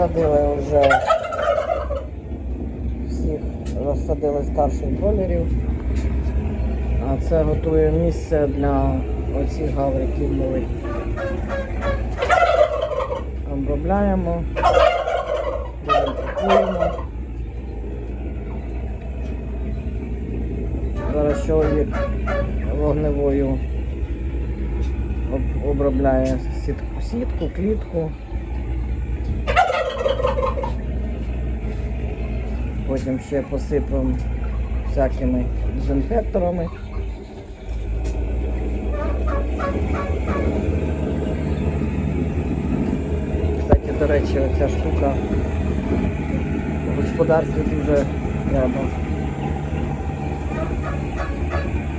Пересадили вже всіх, розсадили старших бролерів. А це готує місце для оцих гавриків малих. Обробляємо, дезінфікуємо. Зараз чоловік вогневою обробляє сітку, клітку. Потім ще посипемо всякими дезінфекторами. Кстати, до речі, оця штука в господарстві дуже рядом.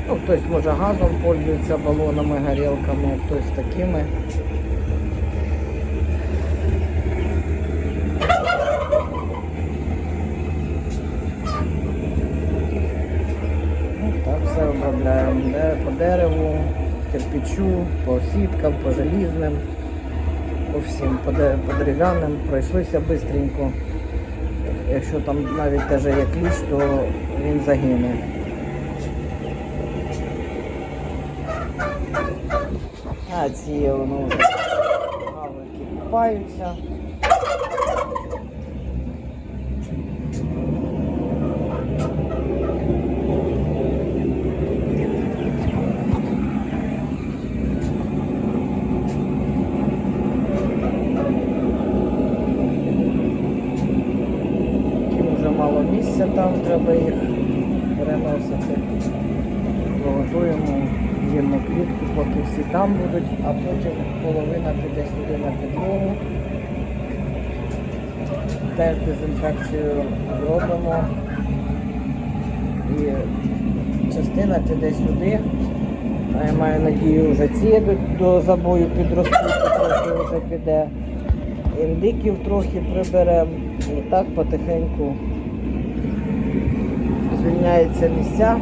Ну, хтось може газом пользується балонами, горілками, хтось такими. Ну, так все обробляємо. Де по дереву, кирпичу, по сіткам, по желізним, по всім, по, по дерев'яним. Пройшлися швидко. Якщо там навіть теж є кліщ, то він загине. А ці воно вже купаються. Їм вже місця там, треба їх переносити. Приготуємо зимну клітку, поки всі там будуть, а потім половина піде сюди на підлогу. Теж дезінфекцію зробимо. І частина піде сюди. А я маю надію, вже ці до, забою підростуть, трохи вже піде. Індиків трохи приберемо. І так потихеньку звільняються місця.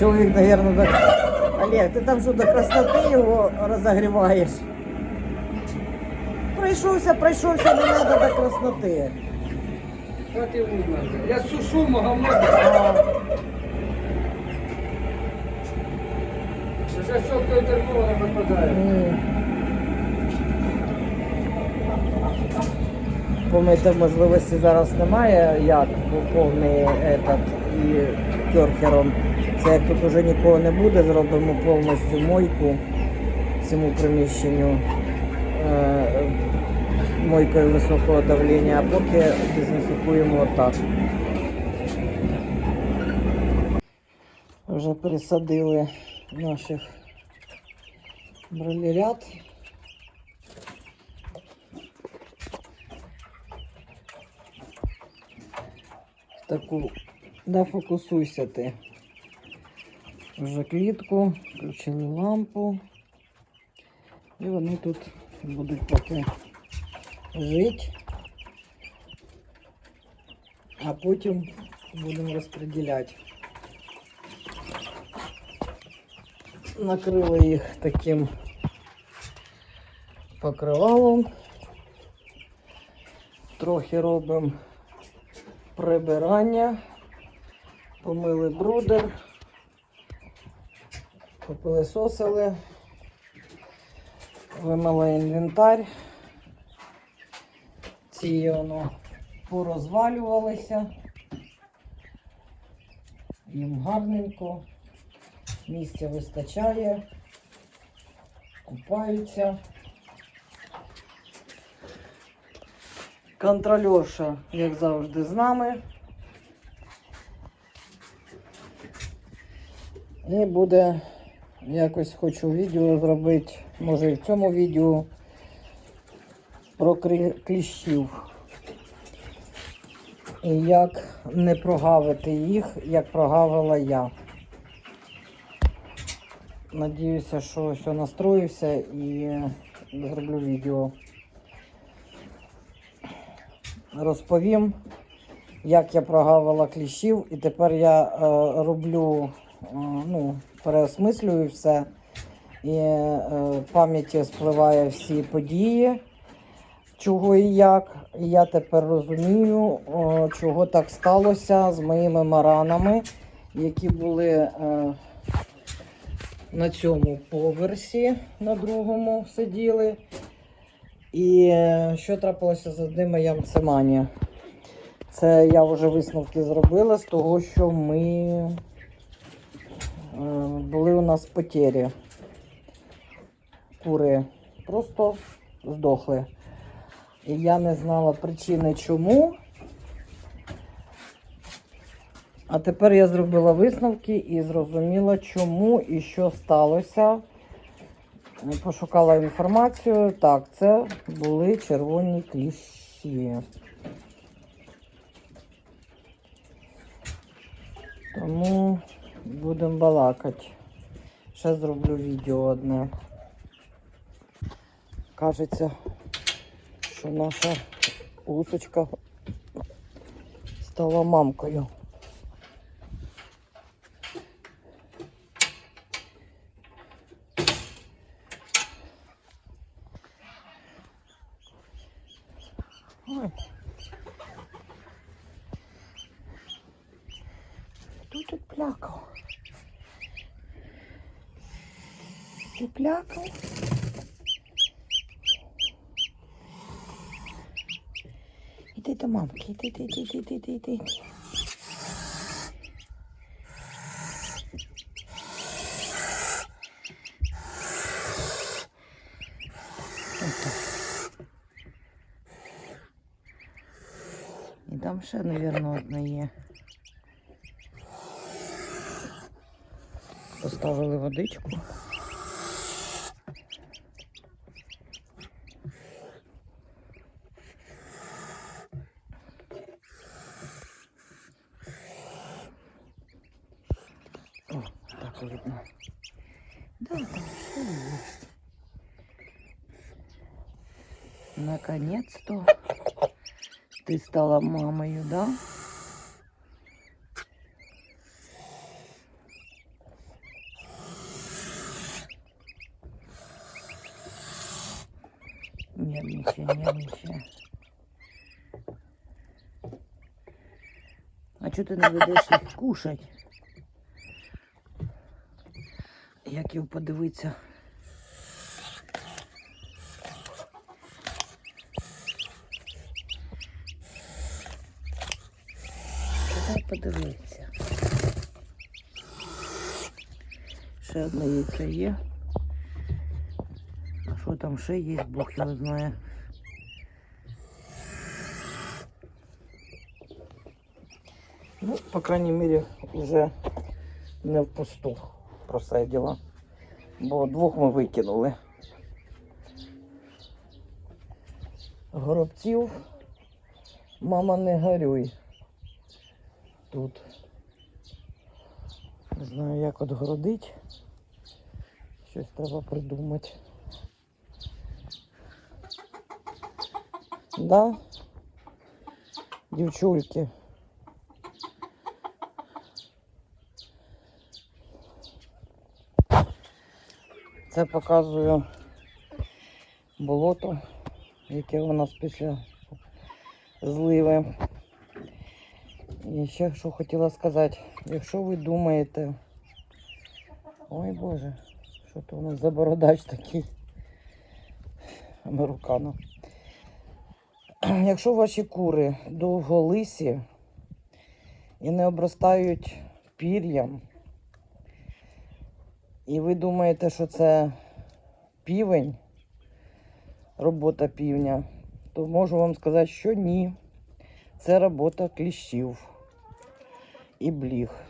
Чоловік, наверное, до... Олег, ти там що до красноти його розогріваєш? Пройшовся, пройшовся, не треба до красноти. Надо? Я сушу говно. А, За що той не випадає? Помити можливості зараз немає, як бо повний этот, і керхером. Це як тут уже нікого не буде, зробимо повністю мойку цьому приміщенню е, мойкою високого давлення, а поки дезінфікуємо отак. Вже пересадили наших бролерят. Таку, да фокусуйся ти. Вже клітку, включили лампу. І вони тут будуть поки жити. А потім будемо розподіляти. Накрили їх таким покривалом. Трохи робимо прибирання. Помили брудер, попилисосили, вимили інвентар. Ці воно порозвалювалися. Їм гарненько, місця вистачає, купаються. Контрольорша, як завжди, з нами. І буде якось хочу відео зробити, може і в цьому відео про кліщів. І як не прогавити їх, як прогавила я. Надіюся, що все настроївся і зроблю відео. розповім, як я прогавила кліщів, і тепер я е, роблю, е, ну, переосмислюю все. І е, пам'яті спливає всі події, чого і як. І я тепер розумію, чого так сталося з моїми маранами, які були е, на цьому поверсі, на другому сиділи. І е, що трапилося з одними ямцемані? Це я вже висновки зробила з того, що ми е, були у нас потері. Кури просто здохли. І я не знала причини чому. А тепер я зробила висновки і зрозуміла, чому і що сталося. Пошукала інформацію. Так, це були червоні кліщі. Тому будемо балакати. Ще зроблю відео одне. Кажеться, що наша гусочка стала мамкою. Ой. Хто тут плякав? До мамки, іди, іди, іди, іди, іди. Ото. І там ще, мабуть, одна є. Поставили водичку. О, так видно. Да, там все есть. Наконец-то ты стала мамою, да? Нервничай, нервничай. А что ты не ведеш їх кушать? Як його подивитися? Ще одне яйце є. А що там ще є, Бог його знає. Ну, по крайней мере, уже не впусту просиділа. Бо двох ми викинули. Горобців. Мама не горюй. Тут. Не знаю, як отгородить. Щось треба придумати. Да? Дівчульки. Це показую болото, яке у нас після зливи. І ще що хотіла сказати, якщо ви думаєте, ой Боже, що то у нас за бородач такий американо. Якщо ваші кури довголисі і не обростають пір'ям, і ви думаєте, що це півень, робота півня, то можу вам сказати, що ні. Це робота кліщів і бліг.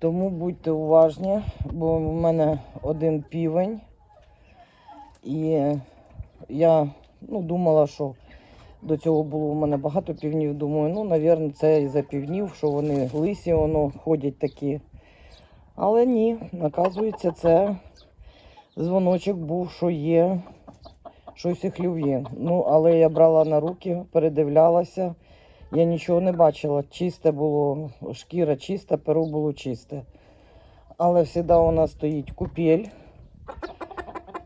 Тому будьте уважні, бо в мене один півень. І я ну, думала, що до цього було в мене багато півнів. Думаю, ну, мабуть, це із-за півнів, що вони лисі, воно ходять такі. Але ні, оказується, це дзвоночок був, що є щось і хлює. Ну, але я брала на руки, передивлялася. Я нічого не бачила. Чисте було, шкіра чиста, перо було чисте. Але завжди у нас стоїть купель.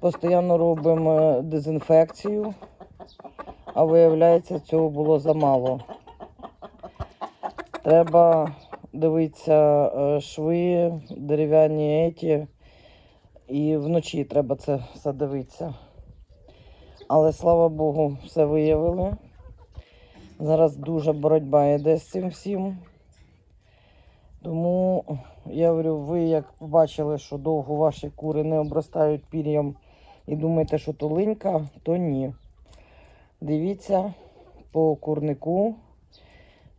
Постійно робимо дезінфекцію, а виявляється, цього було замало. Треба дивитися е, шви, дерев'яні еті. І вночі треба це все дивитися. Але слава Богу, все виявили. Зараз дуже боротьба йде з цим всім. Тому я говорю, ви як побачили, що довго ваші кури не обростають пір'ям і думаєте, що то линька, то ні. Дивіться по курнику.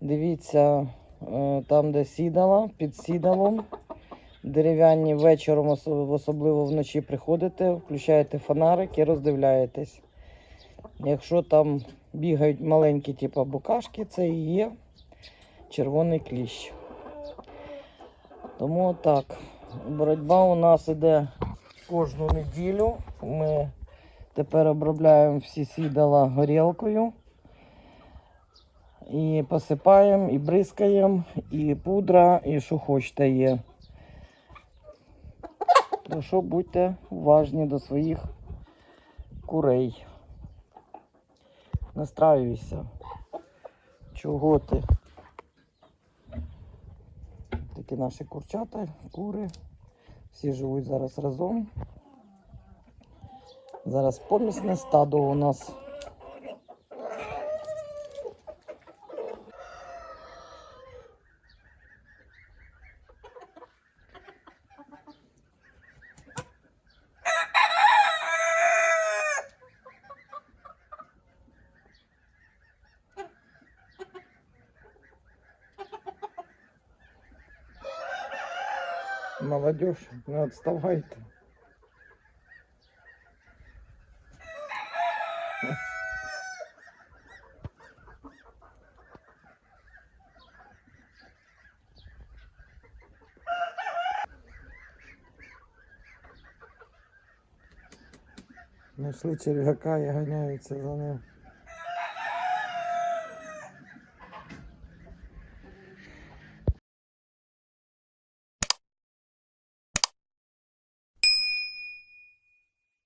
Дивіться е, там, де сідала, під сідалом. Дерев'яні вечором, особливо вночі приходите, включаєте фонарик і роздивляєтесь. Якщо там бігають маленькі, типу букашки, це і є червоний кліщ. Тому так, боротьба у нас іде кожну неділю. Ми тепер обробляємо всі сідала горілкою. І посипаємо, і бризкаємо, і пудра, і що хочете є. Що будьте уважні до своїх курей. Настраюйся. Чого ти? Такі наші курчата, кури. Всі живуть зараз разом. Зараз помісне стадо у нас. Молодежь, не отставайте. Нашли черв'яка і ганяються за ним.